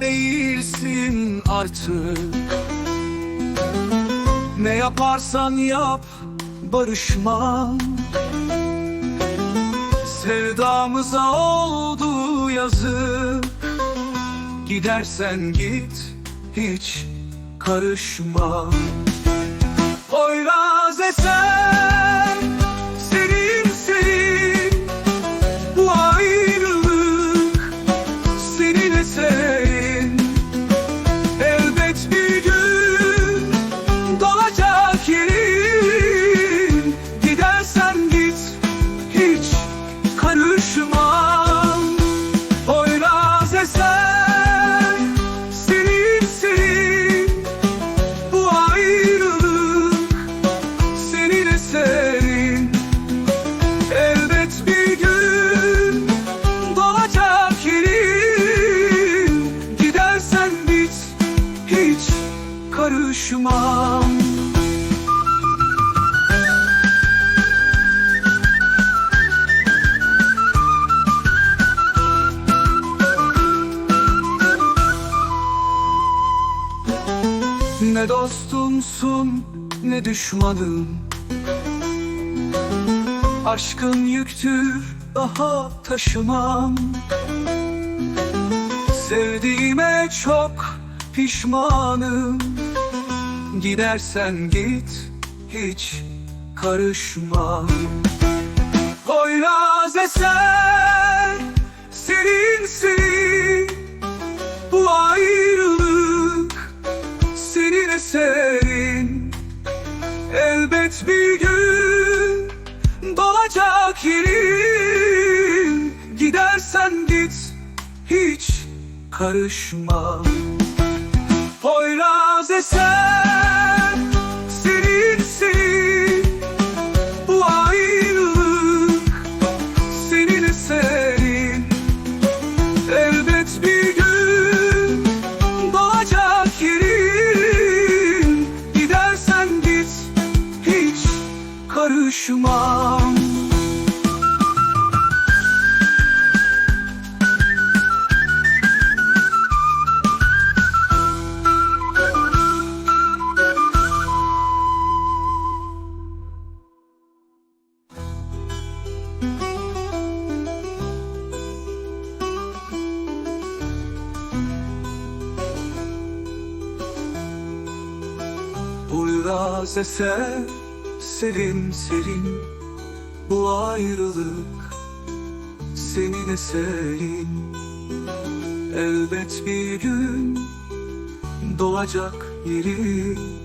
Değilsin artık. Ne yaparsan yap barışmam Sevdamıza oldu yazık. Gidersen git hiç karışma. Poyraz esen karışmam Ne dostumsun ne düşmanım. Aşkın yüktür daha taşımam. Sevdiğime çok pişmanım. Gidersen git hiç karışmam Poyraz esen serin serin Bu ayrılık senin eserin. Elbet bir gün dolacak yerin. Gidersen git hiç karışma Poyraz esen serin serin Bu ayrılık senin eserin. Elbet bir gün doğacak yerin. Gidersen git hiç karışmam Uyraz eser serin serin Bu ayrılık senin eserin. Elbet bir gün dolacak yerin